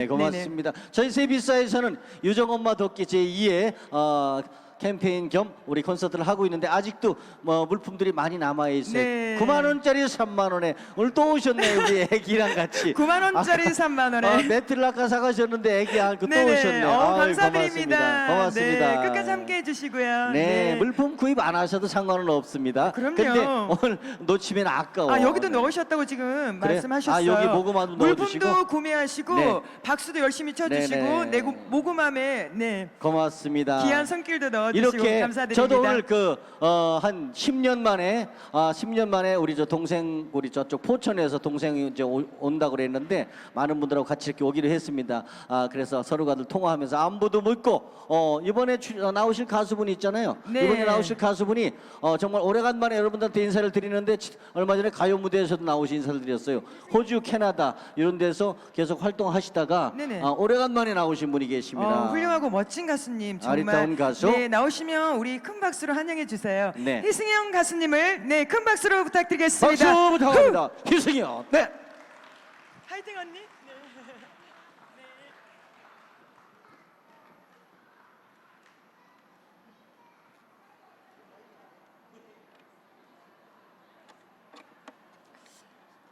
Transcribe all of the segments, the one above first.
네, 고맙습니다. 저희 세비사에서는 유정 엄마 돕기 제2의 어, 캠페인 겸 우리 콘서트를 하고 있는데 아직도 뭐 물품들이 많이 남아 있어요. 네. 9만 원짜리 3만 원에 오늘 또 오셨네 우리 애기랑 같이. 9만 원짜리 3만 원에. 어, 매트를 아까 사가셨는데 애기하고 또 네네. 오셨네. 어, 아유, 감사드립니다. 고맙습니다. 고맙습니다. 네, 끝까지 함께 해 주시고요. 네, 물품 구입 안 하셔도 상관은 없습니다. 그럼요. 근데 오늘 놓치면 아까워. 아 여기도 네. 넣으셨다고 지금 그래? 말씀하셨어요. 아, 여기 모금함도 물품도 넣어주시고? 구매하시고 네. 박수도 열심히 쳐주시고 네네. 네, 모금함에 네 고맙습니다. 귀한 손길도 넣어주시고 이렇게 감사드립니다. 저도 오늘 그 어, 한 10년 만에 아 10년 만에 우리 저 동생 우리 저쪽 포천에서 동생이 이제 오- 온다고 그랬는데 많은 분들하고 같이 이렇게 오기로 했습니다. 아 그래서 서로가들 통화하면서 안부도 묻고 어 이번에 출- 어, 나오실 가수분이 있잖아요. 네. 이번에 나오실 가수분이 어 정말 오래간만에 여러분들한테 인사를 드리는데 치- 얼마 전에 가요 무대에서도 나오시 인사를 드렸어요. 호주, 캐나다 이런 데서 계속 활동하시다가 네네. 아, 오래간만에 나오신 분이 계십니다. 어, 훌륭하고 멋진 가수님 정말 아리따운 가수. 네 나오시면 우리 큰 박수로 환영해 주세요. 네. 희승영 가수님을 네 큰 박수로 부탁드리겠습니다. 박수 부탁합니다. 희승이요. 네. 화이팅 언니. 네.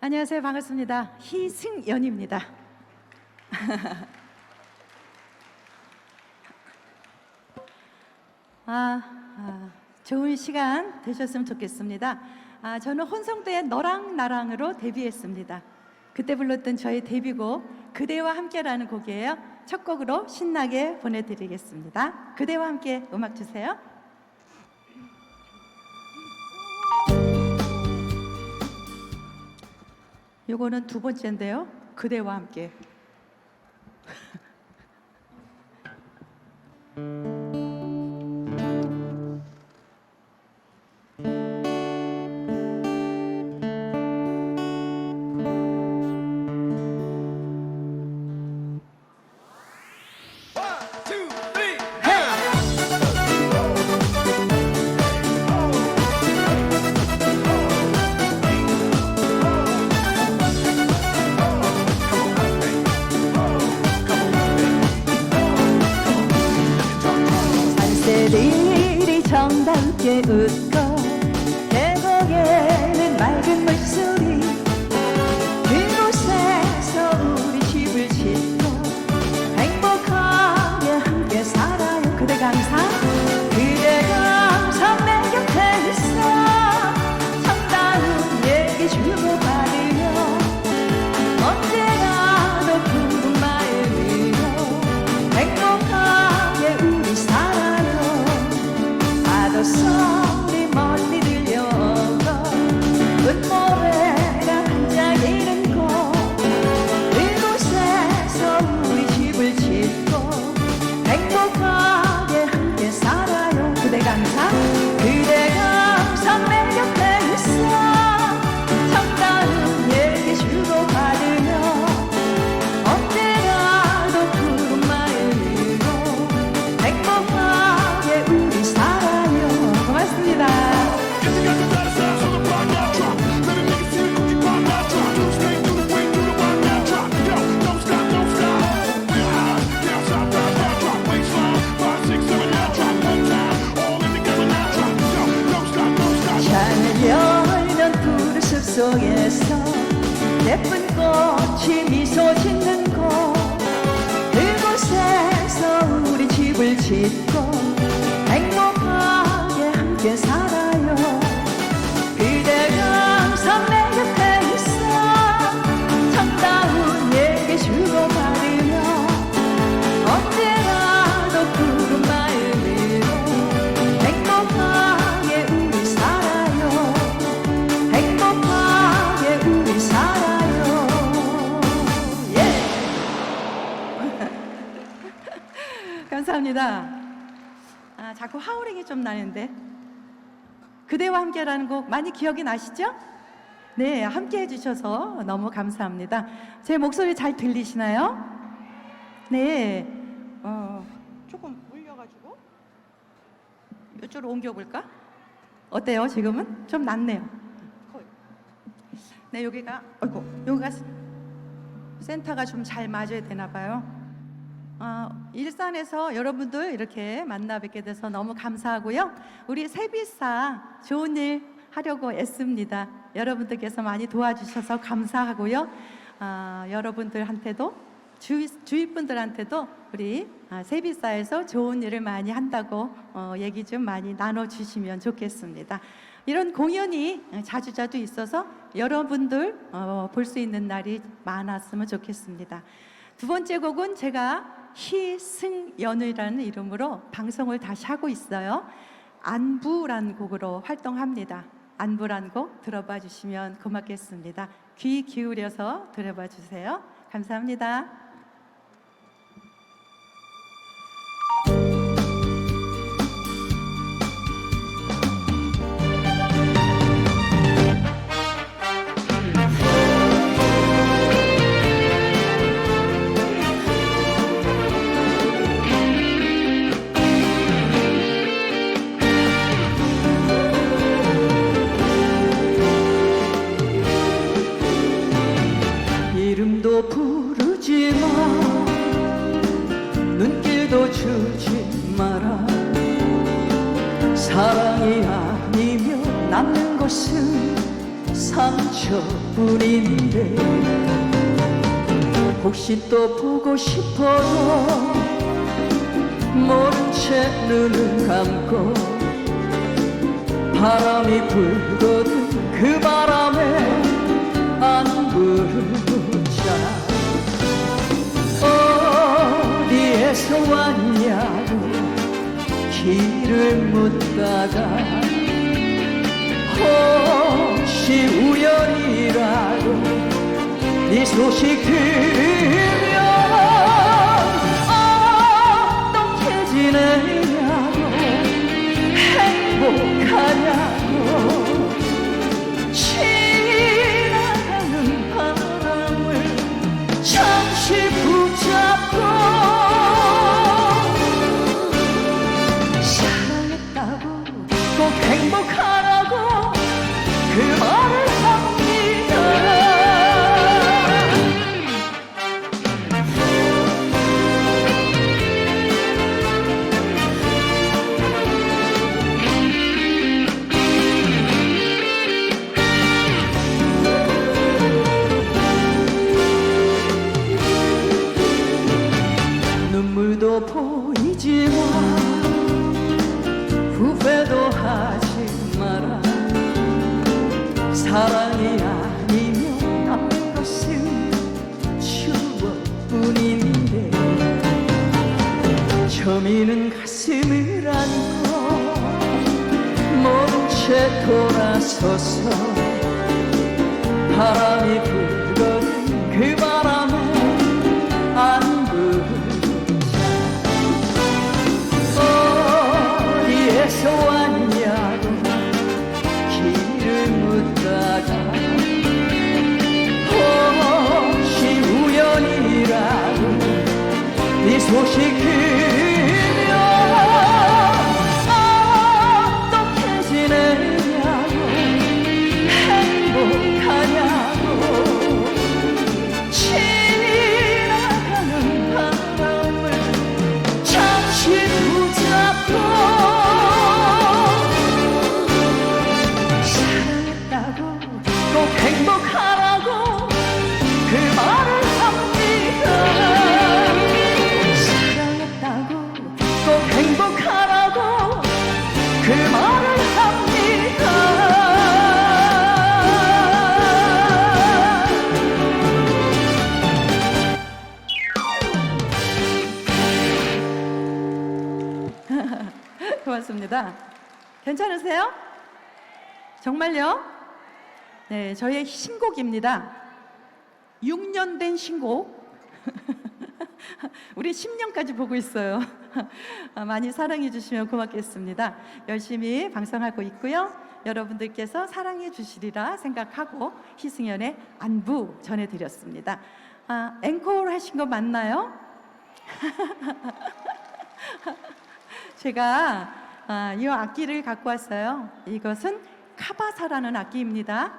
안녕하세요. 반갑습니다. 희승연입니다. 아, 아, 좋은 시간 되셨으면 좋겠습니다. 아, 저는 혼성대의 너랑 나랑으로 데뷔했습니다. 그때 불렀던 저의 데뷔곡 그대와 함께라는 곡이에요. 첫 곡으로 신나게 보내드리겠습니다. 그대와 함께 음악 주세요. 요거는 두 번째인데요. 그대와 함께. 산새들이 정답게 웃 啊 감사합니다 아 자꾸 하울링이 좀 나는데 그대와 함께라는 곡 많이 기억이 나시죠? 네, 함께 해주셔서 너무 감사합니다. 제 목소리 잘 들리시나요? 네, 어, 조금 울려가지고 이쪽으로 옮겨볼까? 어때요? 지금은 좀 낫네요. 네, 여기가, 아이고, 여기가 센터가 좀 잘 맞아야 되나 봐요. 어, 일산에서 여러분들 이렇게 만나 뵙게 돼서 너무 감사하고요. 우리 세비사 좋은 일 하려고 애씁니다. 여러분들께서 많이 도와주셔서 감사하고요. 아, 여러분들한테도 주위, 주위 분들한테도 우리 아, 세비사에서 좋은 일을 많이 한다고 어, 얘기 좀 많이 나눠주시면 좋겠습니다. 이런 공연이 자주자주 있어서 여러분들 어, 볼 수 있는 날이 많았으면 좋겠습니다. 두 번째 곡은 제가 희승연이라는 이름으로 방송을 다시 하고 있어요. 안부란 곡으로 활동합니다. 안부란 곡 들어봐 주시면 고맙겠습니다. 귀 기울여서 들어봐 주세요. 감사합니다. 눈길도 주지 마라. 사랑이 아니면 남는 것은 상처뿐인데 혹시 또 보고 싶어도 모른 채 눈을 감고 바람이 불거든 그 바람 왔냐고 길을 묻다가 혹시 우연이라도 네 소식 들으면 어떻게 지내 저미는 가슴을 안고 모른 채 돌아서서 바람 고맙습니다. 괜찮으세요? 정말요? 네, 저희의 신곡입니다. 6년 된 신곡. 우리 10년까지 보고 있어요. 아, 많이 사랑해 주시면 고맙겠습니다. 열심히 방송하고 있고요. 여러분들께서 사랑해 주시리라 생각하고 희승연의 안부 전해드렸습니다. 아, 앵콜 하신 거 맞나요? 제가 아, 이 악기를 갖고 왔어요. 이것은 카바사라는 악기입니다.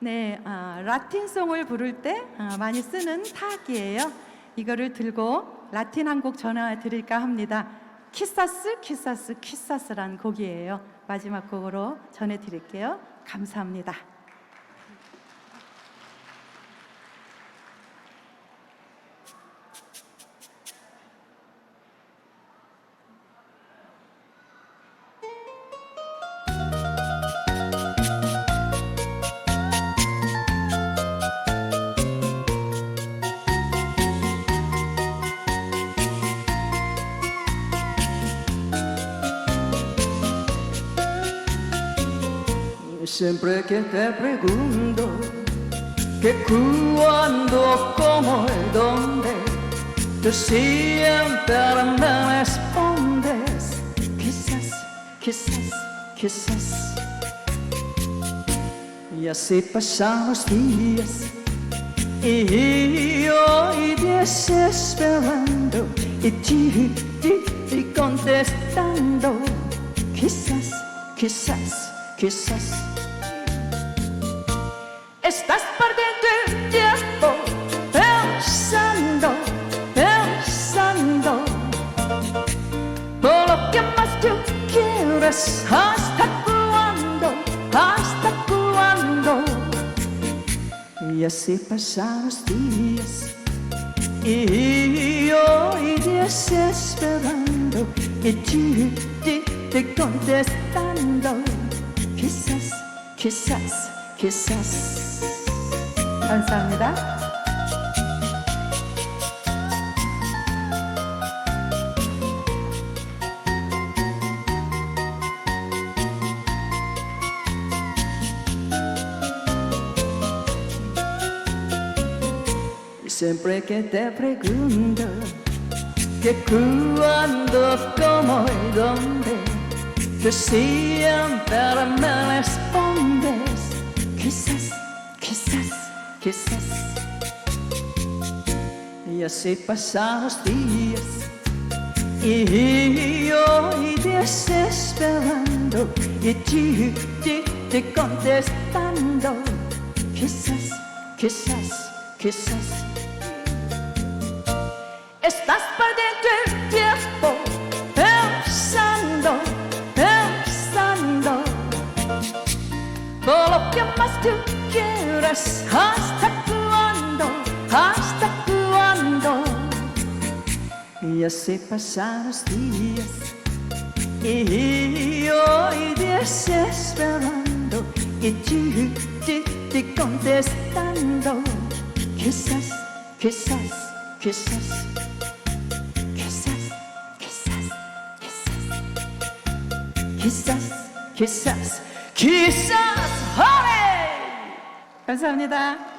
네, 아, 라틴송을 부를 때 아, 많이 쓰는 타악기예요. 이거를 들고 라틴 한 곡 전화 드릴까 합니다. 키사스, 키사스, 키사스라는 곡이에요. 마지막 곡으로 전해 드릴게요. 감사합니다. Siempre que te pregunto que cuándo, cómo y dónde, tú siempre me respondes, quizás, quizás, quizás. Y así pasan los días y hoy desesperando y ti, ti, contestando, quizás, quizás, quizás. Estás perdiendo el tiempo pensando, pensando por lo que más tú quieres. ¿Hasta cuándo? ¿Hasta cuándo? Y así pasan los días y hoy desesperando tú, tú, tú contestando. Quizás, quizás, quizás. 감사합니다. Siempre que te pregunto que cuándo, cómo y dónde, tú siempre me respondes, quizás, quizás, quizás. Y así pasan los días y hoy desesperando y tú, tú, tú contestando, quizás, quizás, quizás. Estás Y así pasan los días y hoy desesperando y tú contestando. Quizás, quizás, quizás. Quizás, quizás, quizás, quizás, quizás, quizás, ¡Hore! 감사합니다.